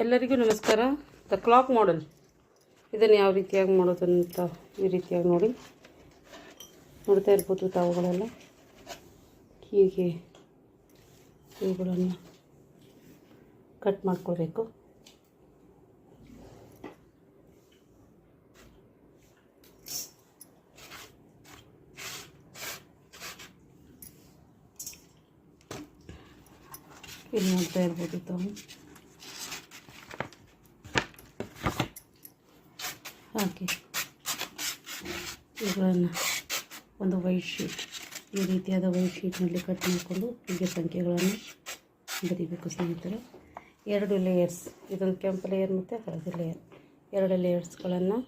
ಎಲ್ಲರಿಗೂ ನಮಸ್ಕಾರ. The clock ಮಾಡಲ್ ಇದನ್ನು ಯಾವ ರೀತಿಯಾಗಿ ಮಾಡೋದು ಅಂತ ಈ ರೀತಿಯಾಗಿ ನೋಡಿ. ನೋಡ್ತಾ ಇರ್ಬೋದು ತಾವುಗಳೆಲ್ಲ. ಹೀಗೆ ಇವುಗಳನ್ನು ಕಟ್ ಮಾಡ್ಕೋಬೇಕು ಇಲ್ಲಿ ನೋಡ್ತಾ ಇರ್ಬೋದು ತಾವು. ಹಾಗೆ ಇವುಗಳನ್ನು ಒಂದು ವೈಟ್ ಶೀಟ್ ಈ ರೀತಿಯಾದ ವೈಟ್ ಶೀಟ್ನಲ್ಲಿ ಕಟ್ ಮಾಡಿಕೊಂಡು ಹೀಗೆ ಸಂಖ್ಯೆಗಳನ್ನು ಬರೀಬೇಕು ಸ್ನೇಹಿತರೆ. ಎರಡು ಲೇಯರ್ಸ್ ಇದೊಂದು ಕೆಂಪು ಲೇಯರ್ ಮತ್ತು ಹಳದಿ ಲೇಯರ್ ಎರಡು ಲೇಯರ್ಸ್ಗಳನ್ನು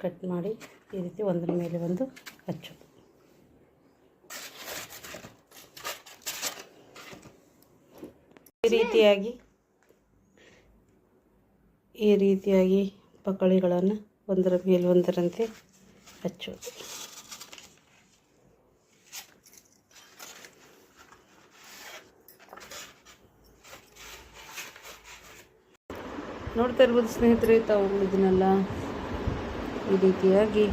ಕಟ್ ಮಾಡಿ ಈ ರೀತಿ ಒಂದರ ಮೇಲೆ ಒಂದು ಹಚ್ಚು ಈ ರೀತಿಯಾಗಿ ಈ ರೀತಿಯಾಗಿ ಪಕಳಿಗಳನ್ನು ಒಂದರ ಮೇಲೆ ಒಂದರಂತೆ ಹಚ್ಚೋದು. ನೋಡ್ತಾ ಇರ್ಬೋದು ಸ್ನೇಹಿತರೆ, ತಾವು ಇದನ್ನೆಲ್ಲ ಈ ರೀತಿಯಾಗಿ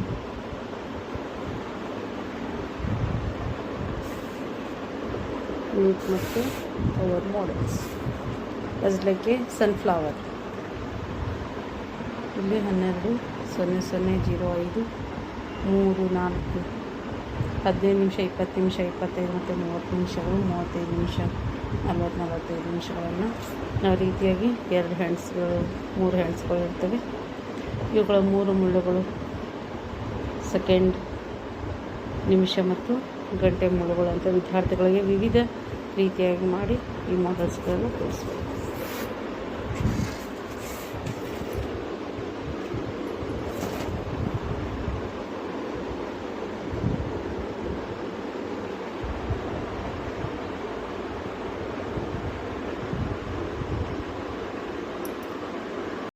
ನೀಟ್ ಮತ್ತು ಅವರ್ ಮಾಡಲ್ಸ್ ಅಜ್ಲಕ್ಕೆ ಸನ್ಫ್ಲವರ್ ಇಲ್ಲಿ ಹನ್ನೆರಡು ಸೊನ್ನೆ ಸೊನ್ನೆ ಜೀರೋ ಐದು ಮೂರು ನಾಲ್ಕು. ಹದಿನೈದು ನಿಮಿಷ, ಇಪ್ಪತ್ತು ನಿಮಿಷ, ಇಪ್ಪತ್ತೈದು ಮತ್ತು ಮೂವತ್ತು ನಿಮಿಷಗಳು, ಮೂವತ್ತೈದು ನಿಮಿಷ ನಲ್ವತ್ತು ನಲವತ್ತೈದು ನಿಮಿಷಗಳನ್ನು ನಾವು ರೀತಿಯಾಗಿ ಎರಡು ಹ್ಯಾಂಡ್ಸ್ಗಳು ಮೂರು ಹೆಣ್ಸುಗಳು ಇರ್ತವೆ. ಇವುಗಳ ಮೂರು ಮುಳ್ಳುಗಳು ಸೆಕೆಂಡ್ ನಿಮಿಷ ಮತ್ತು ಗಂಟೆ ಮುಳ್ಳುಗಳು ಅಂತ ವಿದ್ಯಾರ್ಥಿಗಳಿಗೆ ವಿವಿಧ ರೀತಿಯಾಗಿ ಮಾಡಿ ಈ ಮಾಡಲ್ಸ್ಗಳನ್ನು ತೋರಿಸ್ಬೇಕು.